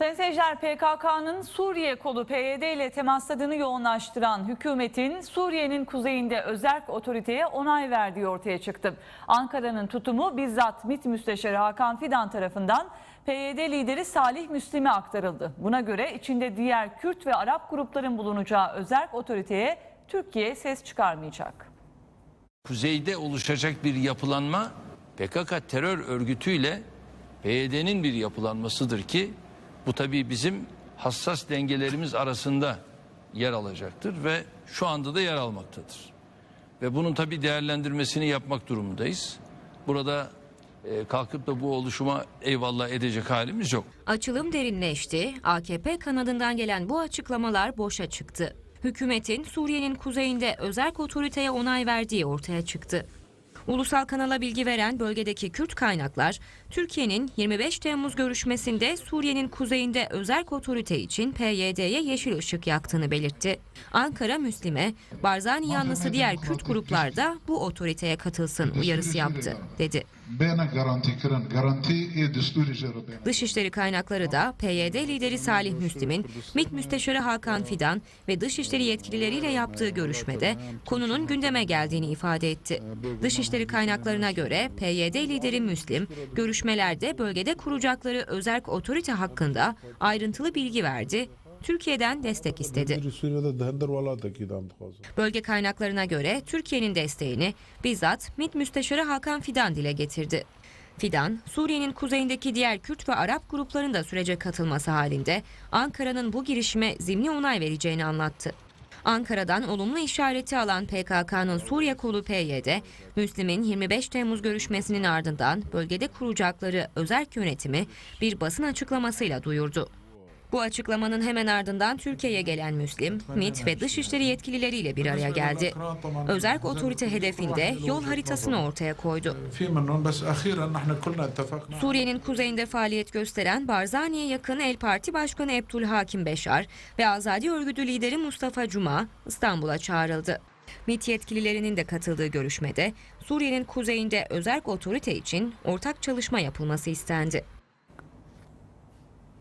Sayın seyirciler PKK'nın Suriye kolu PYD ile temasladığını yoğunlaştıran hükümetin Suriye'nin kuzeyinde özerk otoriteye onay verdiği ortaya çıktı. Ankara'nın tutumu bizzat MİT Müsteşarı Hakan Fidan tarafından PYD lideri Salih Müslim'e aktarıldı. Buna göre içinde diğer Kürt ve Arap grupların bulunacağı özerk otoriteye Türkiye ses çıkarmayacak. kuzeyde oluşacak bir yapılanma PKK terör örgütüyle PYD'nin bir yapılanmasıdır ki bu tabii bizim hassas dengelerimiz arasında yer alacaktır ve şu anda da yer almaktadır. Ve bunun tabii değerlendirmesini yapmak durumundayız. Burada e, kalkıp da bu oluşuma eyvallah edecek halimiz yok. Açılım derinleşti. AKP kanadından gelen bu açıklamalar boşa çıktı. Hükümetin Suriye'nin kuzeyinde özerk otoriteye onay verdiği ortaya çıktı. Ulusal kanala bilgi veren bölgedeki Kürt kaynaklar, Türkiye'nin 25 Temmuz görüşmesinde Suriye'nin kuzeyinde özerk otorite için PYD'ye yeşil ışık yaktığını belirtti. Ankara Müslime, Barzani yanlısı diğer Kürt gruplar da bu otoriteye katılsın uyarısı yaptı, dedi. Dışişleri kaynakları da PYD lideri Salih Müslim'in MİT Müsteşarı Hakan Fidan ve dışişleri yetkilileriyle yaptığı görüşmede konunun gündeme geldiğini ifade etti. Dışişleri kaynaklarına göre PYD lideri Müslim görüşmelerde bölgede kuracakları özerk otorite hakkında ayrıntılı bilgi verdi. Türkiye'den destek istedi. Bölge kaynaklarına göre Türkiye'nin desteğini bizzat MİT Müsteşarı Hakan Fidan dile getirdi. Fidan, Suriye'nin kuzeyindeki diğer Kürt ve Arap grupların da sürece katılması halinde Ankara'nın bu girişime zimni onay vereceğini anlattı. Ankara'dan olumlu işareti alan PKK'nın Suriye kolu PYD, Müslim'in 25 Temmuz görüşmesinin ardından bölgede kuracakları özerk yönetimi bir basın açıklamasıyla duyurdu. Bu açıklamanın hemen ardından Türkiye'ye gelen Müslim, MİT ve dışişleri yetkilileriyle bir araya geldi. Özerk otorite hedefinde yol haritasını ortaya koydu. Suriye'nin kuzeyinde faaliyet gösteren Barzani'ye yakın El Parti Başkanı Ebdülhakim Beşar ve Azadi Örgütü lideri Mustafa Cuma İstanbul'a çağrıldı. MİT yetkililerinin de katıldığı görüşmede Suriye'nin kuzeyinde özerk otorite için ortak çalışma yapılması istendi.